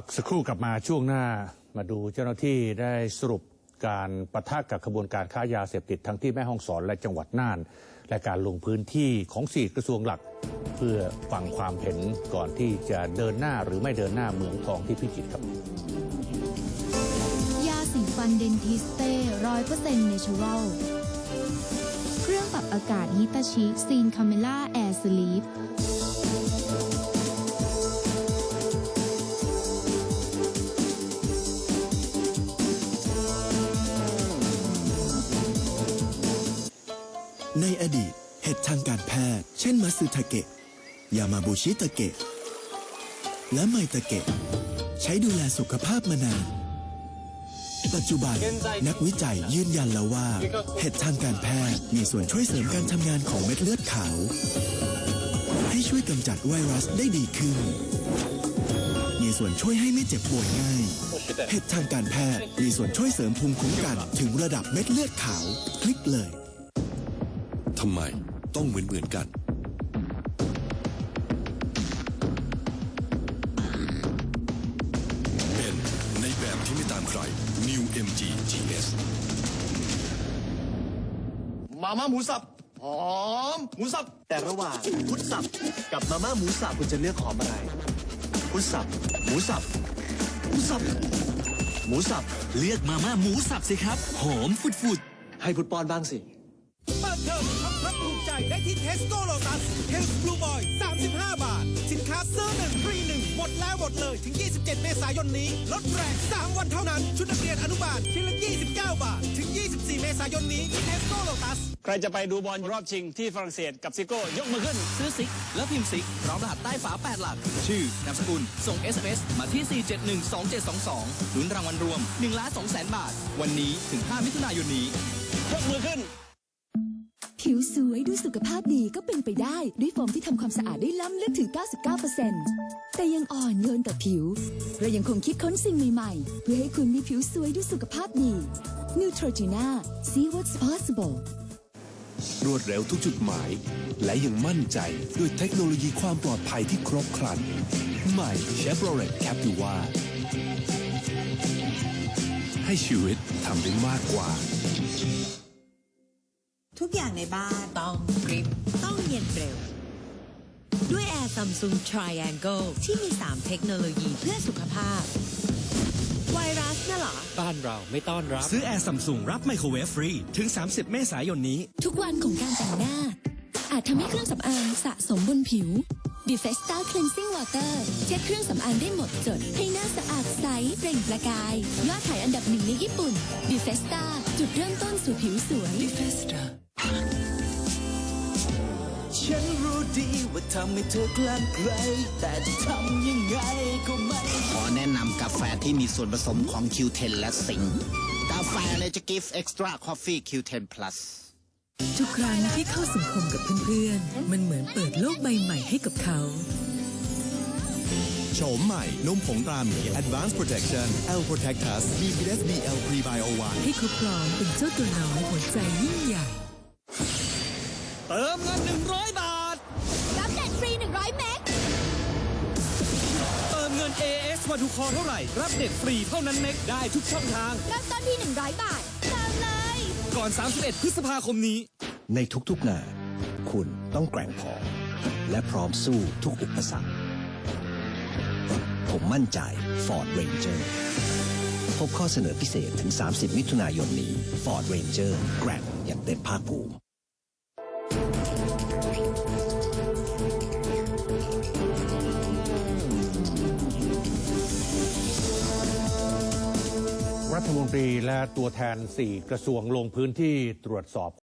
พักสักครู่กลับมาช่วงหน้ามาดูเจ้าหน้าที่ได้สรุปการประทะกับขบวนการค้ายาเสพติดทั้งที่แม่ฮ่องสอนและจังหวัดน่าน และการลงพื้นที่ของสี่กระทรวงหลัก เพื่อฟังความเห็นก่อนที่จะเดินหน้าหรือไม่เดินหน้าเมืองทองที่พิจิตรครับ ยาสีฟันเดนทิสเต้ร้อยเปอร์เซ็นต์เนเชอรัลเครื่องปรับอากาศฮิตาชิซีนคาเมล่าแอร์สลีป ในอดีต เห็ดทางการแพทย์ เช่นมัสึทาเกะ ยามาบุชิตาเกะ และไมตาเกะ ใช้ดูแลสุขภาพมานาน ปัจจุบันนักวิจัยยืนยันแล้วว่า เห็ดทางการแพทย์มีส่วนช่วยเสริมการทำงานของเม็ดเลือดขาว ให้ช่วยกำจัดไวรัสได้ดีขึ้น มีส่วนช่วยให้ไม่เจ็บป่วยง่าย เห็ดทางการแพทย์มีส่วนช่วยเสริมภูมิคุ้มกันถึงระดับเม็ดเลือดขาว คลิกเลย ทำไมต้องเหมือนเหมือนกัน เป็นในแบบที่ไม่ตามใคร New MG GS มาม่าหมูสับหอมหมูสับ แต่ระหว่างพุทธสับกับมาม่าหมูสับคุณจะเลือกหอมอะไรพุทธสับหมูสับหมูสับหมูสับเลือกมาม่าหมูสับสิครับ หอมฟุดฟุดให้พุทธป้อนบ้างสิ เปิดเทอมทำรับภูมิใจได้ที่เทสโก้โลตัสเฮลส์บลูบอย35 บาท สินค้าซื้อหนึ่งฟรีหนึ่งหมดแล้วหมดเลย ถึง 27 เมษายนนี้ ลดแรง 3 วันเท่านั้น ชุดนักเรียนอนุบาลชิ้นละ 29 บาท ถึง 24 เมษายนนี้ที่เทสโก้โลตัสใครจะไปดูบอลรอบชิงที่ฝรั่งเศสกับซิโก้ยกมือขึ้น ซื้อซิก แล้วพิมพ์ซิกพร้อมรหัสใต้ฝา 8 หลัก ชื่อนามสกุล ส่ง SMS มาที่ 4712722ลุ้นรางวัลรวม1ล้าน2แสนบาท วันนี้ถึง 5 มิถุนายนนี้ยกมือขึ้น ผิวสวยดูสุขภาพดีก็เป็นไปได้ ด้วยโฟมที่ทำความสะอาดได้ล้ำลึกถึง 99%แต่ยังอ่อนโยนต่อผิว เรายังคงคิดค้นสิ่งใหม่ๆ เพื่อให้คุณมีผิวสวยดูสุขภาพดี Neutrogena see what's possible รวดเร็วทุกจุดหมาย และยังมั่นใจด้วยเทคโนโลยีความปลอดภัยที่ครบครัน ใหม่ Chevrolet Captiva ให้ชีวิตทำได้มากกว่า ทุกอย่างในบ้านต้องกริปต้องเย็นเร็ว ด้วย Air Samsung Triangle ที่มี 3 เทคโนโลยีเพื่อสุขภาพ ไวรัสน่ะเหรอ บ้านเราไม่ต้อนรับ ซื้อแอร์ซัมซุงรับไมโครเวฟฟรี ถึง 30 เมษายนนี้ ทุกวันของการแต่งหน้า อาจทำให้เครื่องสำอางสะสมบนผิว d e f e s t a Cleansing Water เช็ดเครื่องสำอางได้หมดจด ให้หน้าสะอาดใสเปล่งประกาย ยอดขายอันดับหนึ่งในญี่ปุ่น d e f e s t a จุดเริ่มต้นสู่ผิวสวย ฉันรู้ดีว่าทำให้เธอกลั่นไกล แต่จะทำยังไงก็ไม่ขอแนะนำกาแฟที่มีส่วนผสมของ Q10 และสิงค์กาแฟเลจกิฟต์เอ็กซ์ตร้าคอฟฟี่ Q10 plus ทุกครั้งที่เข้าสังคมกับเพื่อนๆ มันเหมือนเปิดโลกใบใหม่ให้กับเขาโฉมใหม่นมผงตราหมี Advanced Protection L Protectus BPS BL Prebio 1ให้เขาพร้อมเป็นเจ้าตัวน้อยหัวใจยิ่งใหญ่ เติมเงิน 100 บาท รับเน็ตฟรี 100 เมกเติมเงิน AS วันทุกคอเท่าไหร่ รับเน็ตฟรีเท่านั้นเม็กได้ทุกช่องทาง เริ่มต้นที่ 100 บาทเติมเลย ก่อน 31 พฤษภาคมนี้ ในทุกๆงานคุณต้องแกร่งพอ และพร้อมสู้ทุกอุปสรรค ผมมั่นใจ Ford Ranger พบข้อเสนอพิเศษถึง 30 มิถุนายนนี้ Ford Ranger แกร่งอย่างเต็มภาคภูมิ รัฐมนตรีและตัวแทน 4 กระทรวงลงพื้นที่ตรวจสอบ